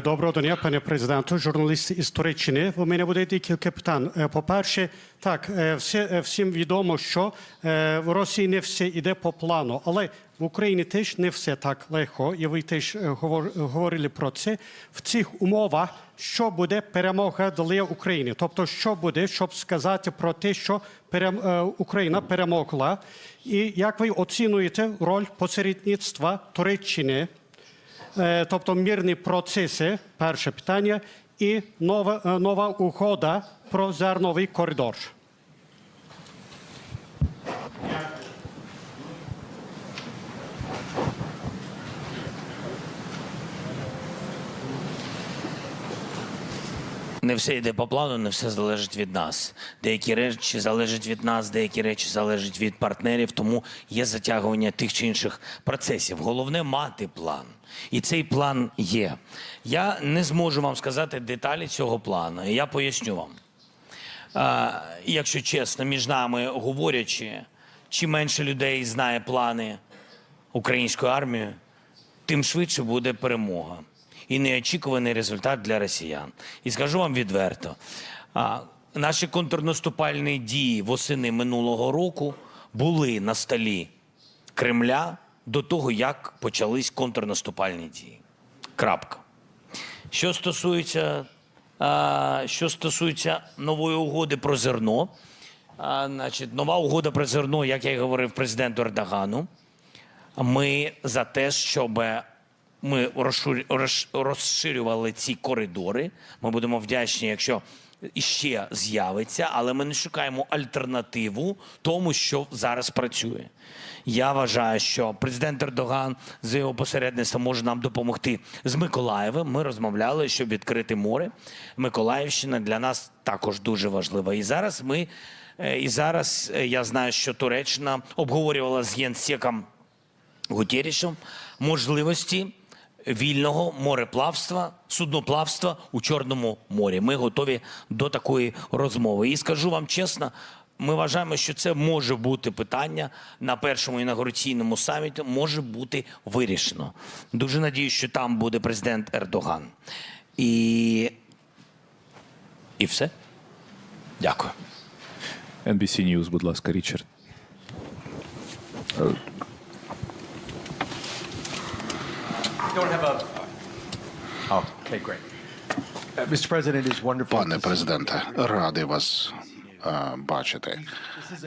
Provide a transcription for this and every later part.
Доброго дня, пане президенту, журналіст із Туреччини. У мене буде декілька питань. Е, По-перше, так, е, все, е, всім відомо, що в Росії не все йде по плану, але в Україні теж не все так легко, і ви теж говор- говорили про це. В цих умовах, що буде перемога для України? Тобто, що буде, щоб сказати про те, що Україна перемогла? І як ви оцінюєте роль посередництва Туреччини? Е, тобто мирні процеси, перше питання, і нова, е, нова угода про зерновий коридор. Не все йде по плану, не все залежить від нас. Деякі речі залежать від нас, деякі речі залежать від партнерів, тому є затягування тих чи інших процесів. Головне мати план. І цей план є. Я не зможу вам сказати деталі цього плану. Я поясню вам. А, якщо чесно, між нами говорячи, чим менше людей знає плани української армії, тим швидше буде перемога і неочікуваний результат для росіян. І скажу вам відверто: наші контрнаступальні дії восени минулого року були на столі Кремля до того, як почались контрнаступальні дії. Крапка. Що стосується, що стосується нової угоди про зерно, значить, нова угода про зерно, як я і говорив президенту Ердогану, ми за те, щоб ми розширю- розширювали ці коридори. Ми будемо вдячні, якщо іще з'явиться, але ми не шукаємо альтернативу тому, що зараз працює. Я вважаю, що президент Ердоган за його посередництвом може нам допомогти з Миколаєвим. Ми розмовляли, щоб відкрити море. Миколаївщина для нас також дуже важлива. І зараз ми е, і зараз е, я знаю, що Туреччина обговорювала з Єнсеком Гутєрішем можливості вільного мореплавства, судноплавства у Чорному морі. Ми готові до такої розмови. І скажу вам чесно. Ми вважаємо, що це може бути питання на першому інаугураційному саміті, може бути вирішено. Дуже надіюсь, що там буде президент Ердоган. І, і все. Дякую. NBC News, будь ласка, Річард. okay, great. Uh, Mr. President, it is wonderful. Пане to see- президенте, радий вас е, бачити.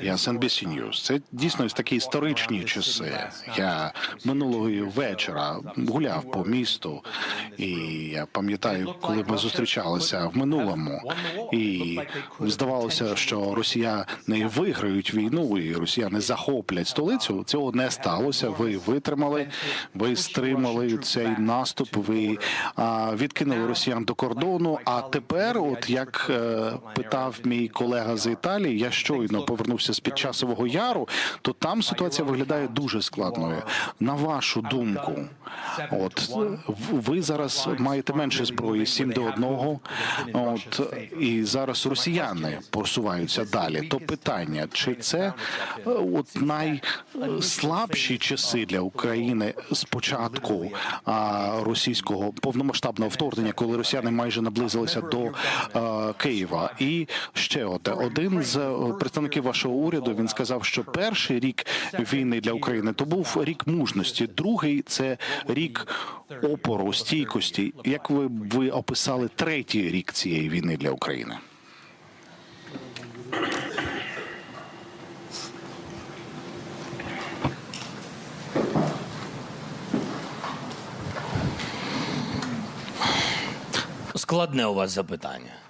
Я NBC News. Це дійсно такі історичні часи. Я минулого вечора гуляв по місту, і я пам'ятаю, коли ми зустрічалися в минулому, і здавалося, що росіяни виграють війну, і росіяни захоплять столицю. Цього не сталося. Ви витримали, ви стримали цей наступ. Ви а, відкинули росіян до кордону. А тепер, от як е, питав мій колега з Італії, я щойно повернувся з під часового яру, то там ситуація виглядає дуже складною. На вашу думку, от ви зараз маєте менше зброї 7 до 1, От і зараз росіяни просуваються далі. То питання, чи це е, от найслабші часи для України з початку російського повномасштабного вторгнення, коли росіяни майже наблизилися до а, Києва? І ще одне один з е, представників вашого уряду він сказав, що перший рік війни для України то був рік мужності, другий це рік опору, стійкості. Як ви ви описали третій рік цієї війни для України? Складне у вас запитання.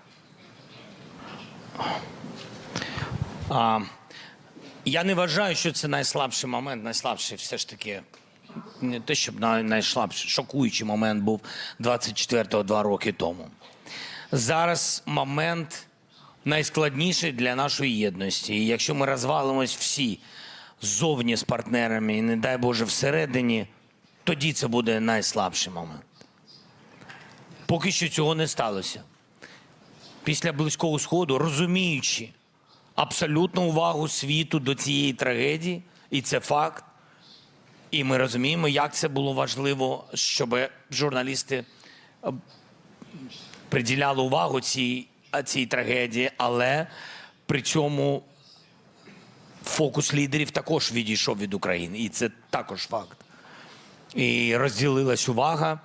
А, я не вважаю, що це найслабший момент. Найслабший все ж таки не те, щоб най- найслабший, шокуючий момент був 24-го два роки тому. Зараз момент найскладніший для нашої єдності. І якщо ми розвалимось всі ззовні з партнерами, і не дай Боже всередині, тоді це буде найслабший момент. Поки що цього не сталося. Після близького сходу, розуміючи абсолютну увагу світу до цієї трагедії, і це факт. І ми розуміємо, як це було важливо, щоб журналісти е, приділяли увагу цій, цій трагедії, але при цьому фокус лідерів також відійшов від України, і це також факт. І розділилась увага.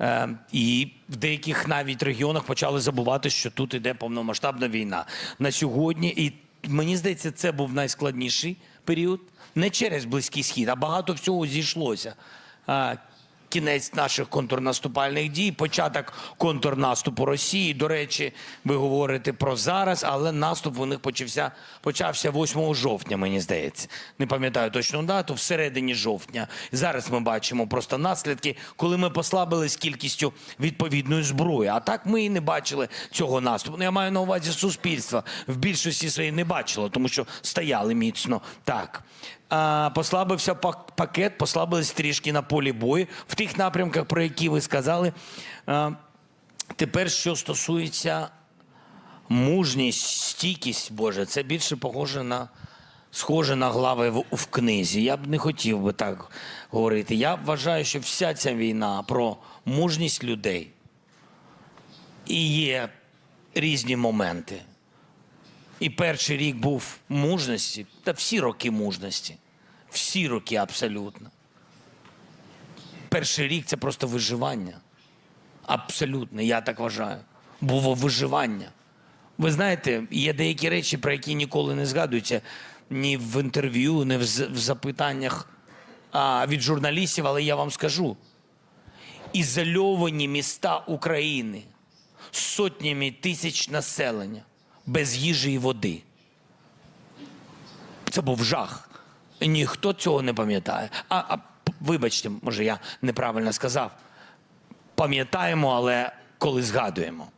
Е, і в деяких навіть регіонах почали забувати, що тут іде повномасштабна війна. На сьогодні, і мені здається, це був найскладніший період. Не через Близький Схід, а багато всього зійшлося. Кінець наших контрнаступальних дій, початок контрнаступу Росії. До речі, ви говорите про зараз, але наступ у них почався, почався 8 жовтня, мені здається. Не пам'ятаю точну дату, всередині жовтня. Зараз ми бачимо просто наслідки, коли ми послабились кількістю відповідної зброї. А так ми і не бачили цього наступу. Ну, я маю на увазі суспільства. В більшості своїй не бачило, тому що стояли міцно. Так. Послабився пакет, послабились трішки на полі бою в тих напрямках, про які ви сказали. Тепер, що стосується мужність, стійкість, Боже, це більше похоже на схоже на глави в, в книзі. Я б не хотів би так говорити. Я вважаю, що вся ця війна про мужність людей. І є різні моменти. І перший рік був мужності, та всі роки мужності. Всі роки абсолютно. Перший рік це просто виживання. Абсолютно, я так вважаю. Було виживання. Ви знаєте, є деякі речі, про які ніколи не згадуються ні в інтерв'ю, ні в, запитаннях а, від журналістів, але я вам скажу: ізольовані міста України з сотнями тисяч населення без їжі і води. Це був жах. Ніхто цього не пам'ятає. А, а вибачте, може, я неправильно сказав. Пам'ятаємо, але коли згадуємо.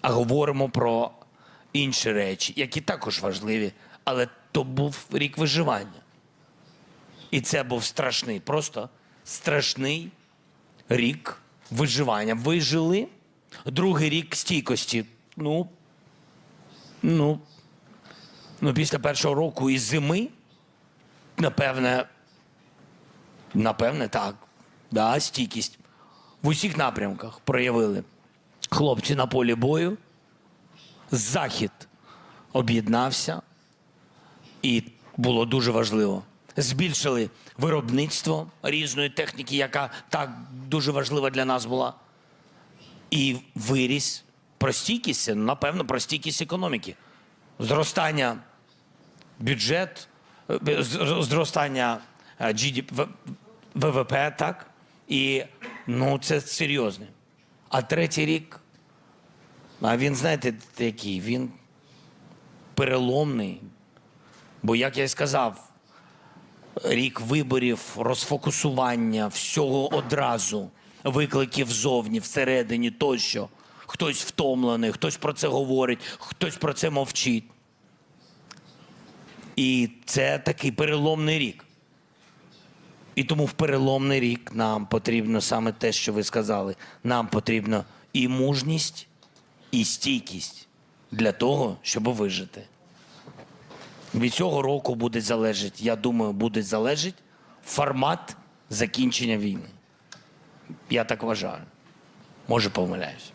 А говоримо про інші речі, які також важливі. Але то був рік виживання. І це був страшний, просто страшний рік виживання. Вижили другий рік стійкості. Ну, ну, ну, після першого року і зими, напевне, напевне, так. Да, стійкість. В усіх напрямках проявили хлопці на полі бою. Захід об'єднався, і було дуже важливо. Збільшили виробництво різної техніки, яка так дуже важлива для нас була. І виріс про стійкість, напевно, про стійкість економіки. Зростання бюджет, е, зростання е, ВВП, так? І ну, це серйозне. А третій рік, а він, знаєте, який? Він переломний. Бо, як я й сказав, рік виборів, розфокусування, всього одразу, викликів зовні, всередині тощо. Хтось втомлений, хтось про це говорить, хтось про це мовчить. І це такий переломний рік. І тому в переломний рік нам потрібно саме те, що ви сказали. Нам потрібно і мужність, і стійкість для того, щоб вижити. Від цього року буде залежати, я думаю, буде залежати формат закінчення війни. Я так вважаю. Може, помиляюсь.